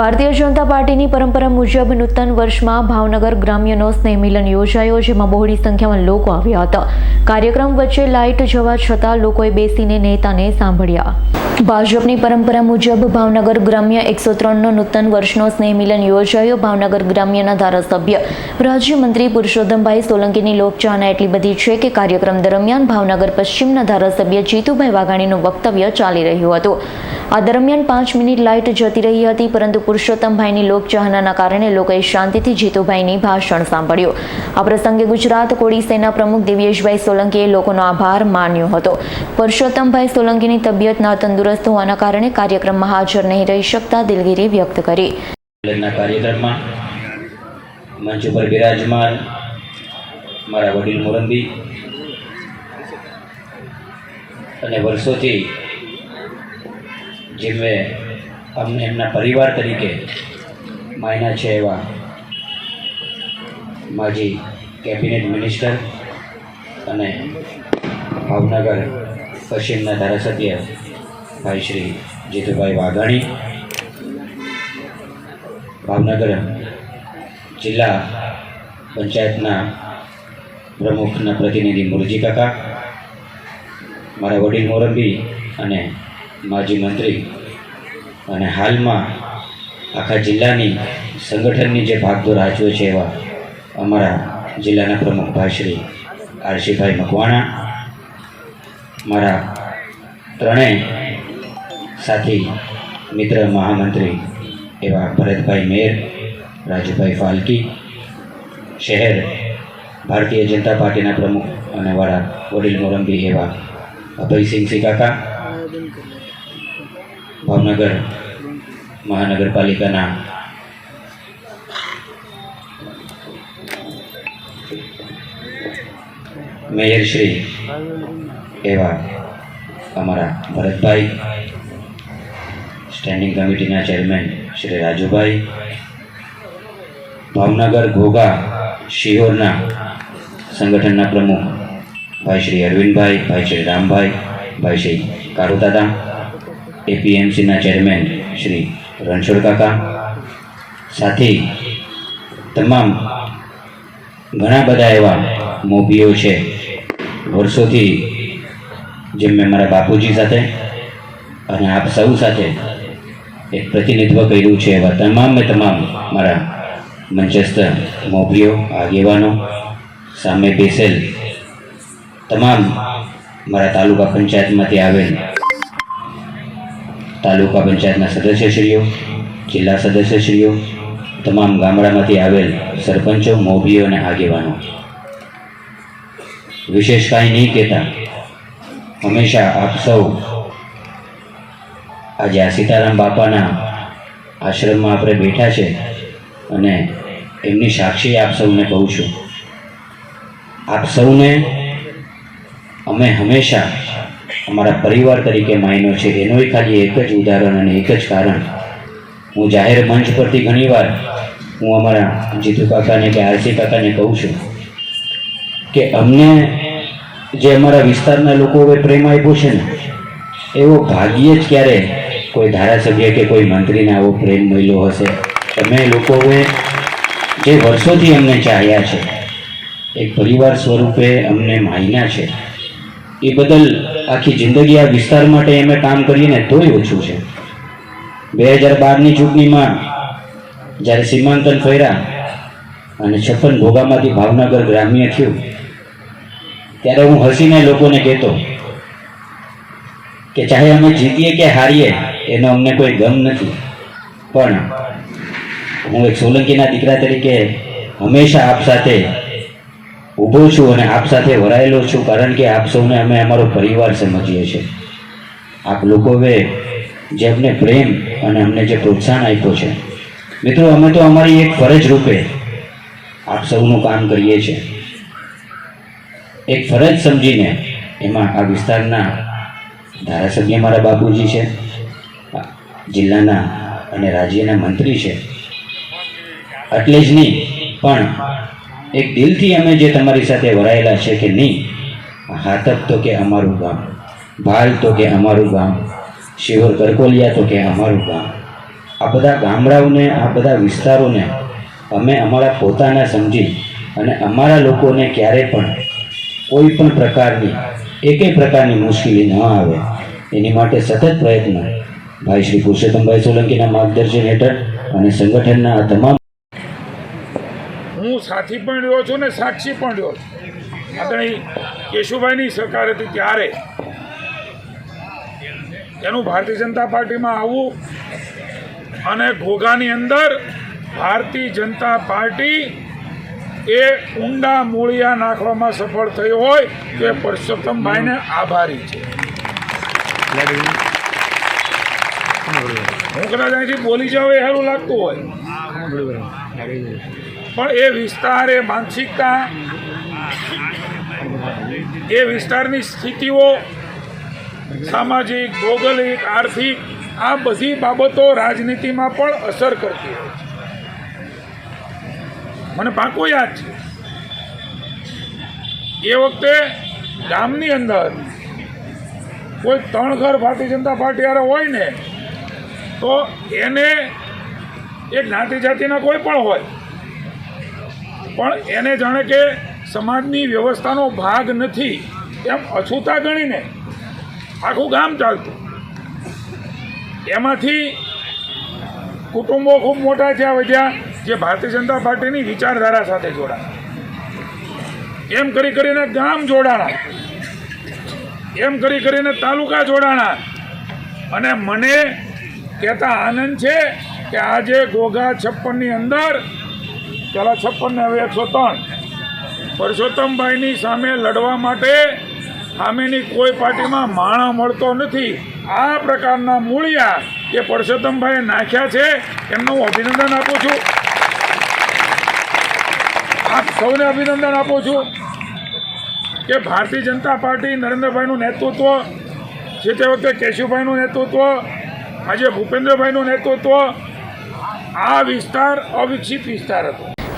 ભારતીય જનતા પાર્ટીની પરંપરા મુજબ નૂતન વર્ષમાં ભાવનગર ગ્રામ્યનો સ્નેહ મિલન યોજાયો, જેમાં બહોળી સંખ્યામાં લોકો આવ્યા હતા. કાર્યક્રમ વચ્ચે લાઇટ જવા છતાં લોકોએ બેસીને નેતાને સાંભળ્યા. ભાજપની પરંપરા મુજબ ભાવનગર ગ્રામ્ય એકસો ત્રણનો નૂતન વર્ષનો સ્નેહ મિલન યોજાયો. ભાવનગર ગ્રામ્યના ધારાસભ્ય, રાજ્યમંત્રી પુરુષોત્તમભાઈ સોલંકીની લોકચાહના એટલી બધી છે કે કાર્યક્રમ દરમિયાન ભાવનગર પશ્ચિમના ધારાસભ્ય જીતુભાઈ વાઘાણીનું વક્તવ્ય ચાલી રહ્યું હતું. આ દરમિયાન પાંચ મિનિટ લાઇટ જતી રહી હતી, પરંતુ પુરુષોત્તમભાઈની લોકચાહનાના કારણે લોકોએ શાંતિથી જીતુભાઈની ભાષણ સાંભળ્યું. આ પ્રસંગે ગુજરાત કોળી સેના પ્રમુખ દિવ્યેશભાઈ સોલંકીએ લોકોનો આભાર માન્યો હતો. પુરુષોત્તમભાઈ સોલંકીની તબિયત ના તંદુરસ્ત હોવાના કારણે કાર્યક્રમમાં હાજર નહીં રહી શકતા દિલગીરી વ્યક્ત કરી. મંચ ઉપર બિરાજમાન, મારા વડીલ મોરંબી અને વર્ષોથી જે મેં અમને એમના પરિવાર તરીકે માયના છે એવા માજી કેબિનેટ મિનિસ્ટર અને ભાવનગર પશ્ચિમના ધારાસભ્ય ભાઈ શ્રી જીતુભાઈ વાઘાણી, ભાવનગર જિલ્લા પંચાયતના પ્રમુખના પ્રતિનિધિ મુરજી કાકા, મારા વડીલ મોરંબી અને માજી મંત્રી અને હાલમાં આખા જિલ્લાની સંગઠનની જે ભાગદોડ હાચવે છે એવા અમારા જિલ્લાના પ્રમુખ ભાઈશ્રી આરસીભાઈ મકવાણા, મારા ત્રણેય સાથી મિત્ર મહામંત્રી એવા ભરતભાઈ મેર રાજુભાઈ ફાલકી, શહેર ભારતીય જનતા પાર્ટીના પ્રમુખ અને વાળા વડીલ મોરંબી એવા અભયસિંહ કાકા ભાવનગર મહાનગરપાલિકાના મેયર શ્રી એવા અમારા ભરતભાઈ સ્ટેન્ડિંગ કમિટીના ચેરમેન શ્રી રાજુભાઈ, ભાવનગર ઘોઘા શિહોરના સંગઠનના પ્રમુખ ભાઈ શ્રી અરવિંદભાઈ, ભાઈ શ્રી રામભાઈ, ભાઈ શ્રી કારુદાદા એપીએમસીના ચેરમેન શ્રી રણછોડ કાકા સાથે તમામ ઘણા બધા એવા મોભીઓ છે. વર્ષોથી જેમ મેં મારા બાપુજી સાથે અને આપ સૌ સાથે એક પ્રતિનિધિત્વ કર્યું છે એવા તમામે તમામ મારા મંચસ્થ મોભીઓ, આગેવાનો, સામે બેસેલ તમામ મારા તાલુકા પંચાયતમાંથી આવેલ તાલુકા પંચાયતના સદસ્યશ્રીઓ, જિલ્લા સદસ્યશ્રીઓ, તમામ ગામડામાંથી આવેલ સરપંચો, મોભીઓ અને આગેવાનો. વિશેષ કાંઈ નહીં કહેતા. હંમેશા આપ સૌ આજે આ સીતારામ બાપાના આશ્રમમાં આપણે બેઠા છે અને એમની સાક્ષી આપ સૌને કહું છું. આપ સૌને અમે હંમેશા અમારા પરિવાર તરીકે માયનો છે. એનું ખાલી એક જ ઉદાહરણ અને એક જ કારણ. હું જાહેર મંચ પરથી ઘણીવાર હું અમારા જીતુ કાકાને કે આરસી કાકાને કહું છું કે અમને જે અમારા વિસ્તારના લોકો હવે પ્રેમ આપ્યો છે ને, એવો ભાગ્યે જ ક્યારે કોઈ ધારાસભ્ય કે કોઈ મંત્રીને આવો પ્રેમ મળ્યો હશે. અમે લોકોએ જે વર્ષોથી અમને ચાહ્યા છે, એક પરિવાર સ્વરૂપે અમને માયના છે. એ બદલ આખી જિંદગી આ વિસ્તાર માટે એમે કામ કરીએ ને તોય ઓછું છે. બે હજાર બારની ચૂંટણીમાં જ્યારે સીમાંતન ફર્યા અને છપ્પન ભોગામાંથી ભાવનગર ગ્રામ્ય થયું, ત્યારે હું હસીને લોકોને કહેતો કે ચાહે અમે જીતીએ કે હારીએ, એનો અમને કોઈ ગમ નથી. પણ હું એક સોલંકીના દીકરા તરીકે હંમેશા આપ સાથે ઊભો છું અને આપ સાથે વરાયેલો છું કારણ કે આપ સૌને અમે અમારો પરિવાર સમજીએ છીએ. આપ લોકોએ જે અમને પ્રેમ અને અમને જે પ્રોત્સાહન આપ્યો છે. મિત્રો, અમે તો અમારી એક ફરજ રૂપે આપ સૌનું કામ કરીએ છીએ. એક ફરજ સમજીને એમાં આ વિસ્તારના ધારાસભ્ય મારા બાપુજી છે, જિલ્લાના અને રાજ્યના મંત્રી છે. એટલે જ નહીં, પણ એક દિલથી અમે જે તમારી સાથે વરાયેલા છે કે નહીં, હાથક તો કે અમારું ગામ, ભાલ તો કે અમારું ગામ, શિહોર કરકોલિયા તો કે અમારું ગામ. આ બધા ગામડાઓને, આ બધા વિસ્તારોને અમે અમારા પોતાના સમજી અને અમારા લોકોને ક્યારે પણ કોઈ પણ પ્રકારની, એક પ્રકારની મુશ્કેલી ન આવે. એની માટે સતત પ્રયત્ન. ભાઈ શ્રી પુરુષોત્તમભાઈ સોલંકીના માર્ગદર્શન હેઠળ અને સંગઠનના આ તમામ હું સાથી પણ રહ્યો છું ને સાક્ષી પણ રહ્યો છું. આપણે કેશુભાઈની સરકાર હતી ત્યારે એનું ભારતીય જનતા પાર્ટીમાં આવવું અને ઘોઘાની અંદર ભારતીય જનતા પાર્ટી એ ઊંડા મૂળિયા નાખવામાં સફળ થઈ હોય તો એ પરસોત્તમભાઈને આભારી છે. હું કદાચ અહીંથી બોલી જાઉં એ સારું લાગતું હોય. પણ એ વિસ્તાર એ માનસિકતા, એ વિસ્તારની સ્થિતિઓ, સામાજિક, ભૌગોલિક, આર્થિક, આ બધી બાબતો રાજનીતિમાં પણ અસર કરતી હોય છે. મને પાકો યાદ છે. એ વખતે ગામની અંદર કોઈ ત્રણ ઘર ભારતીય જનતા પાર્ટી હારે હોય ને, તો એને એ જ્ઞાતિ જાતિના કોઈ પણ હોય પણ એને જાણે કે સમાજની વ્યવસ્થાનો ભાગ નથી. એમ અછૂતા ગણીને આખું ગામ ચાલતું. એમાંથી કુટુંબો ખૂબ મોટા થયા વધ્યા, જે ભારતીય જનતા પાર્ટીની વિચારધારા સાથે જોડાયા એમ કરી કરીને ગામ જોડાણા. એમ કરી કરીને તાલુકા જોડાણા. અને મને કહેતા આનંદ છે કે આજે ગોગા છપ્પનની અંદર પેલા છપ્પન ને હવે એકસો ત્રણ. પરસોત્તમભાઈની સામે લડવા માટે સામેની કોઈ પાર્ટીમાં માણા મળતો નથી. આ પ્રકારના મૂળિયા કે પરસોત્તમભાઈએ નાખ્યા છે, એમનું હું અભિનંદન આપું છું. આપ સૌને અભિનંદન આપું છું કે ભારતીય જનતા પાર્ટી નરેન્દ્રભાઈનું નેતૃત્વ, જે તે વખતે કેશુભાઈનું નેતૃત્વ, આજે ભૂપેન્દ્રભાઈનું નેતૃત્વ, આ વિસ્તાર અવિકસિત વિસ્તાર હતો.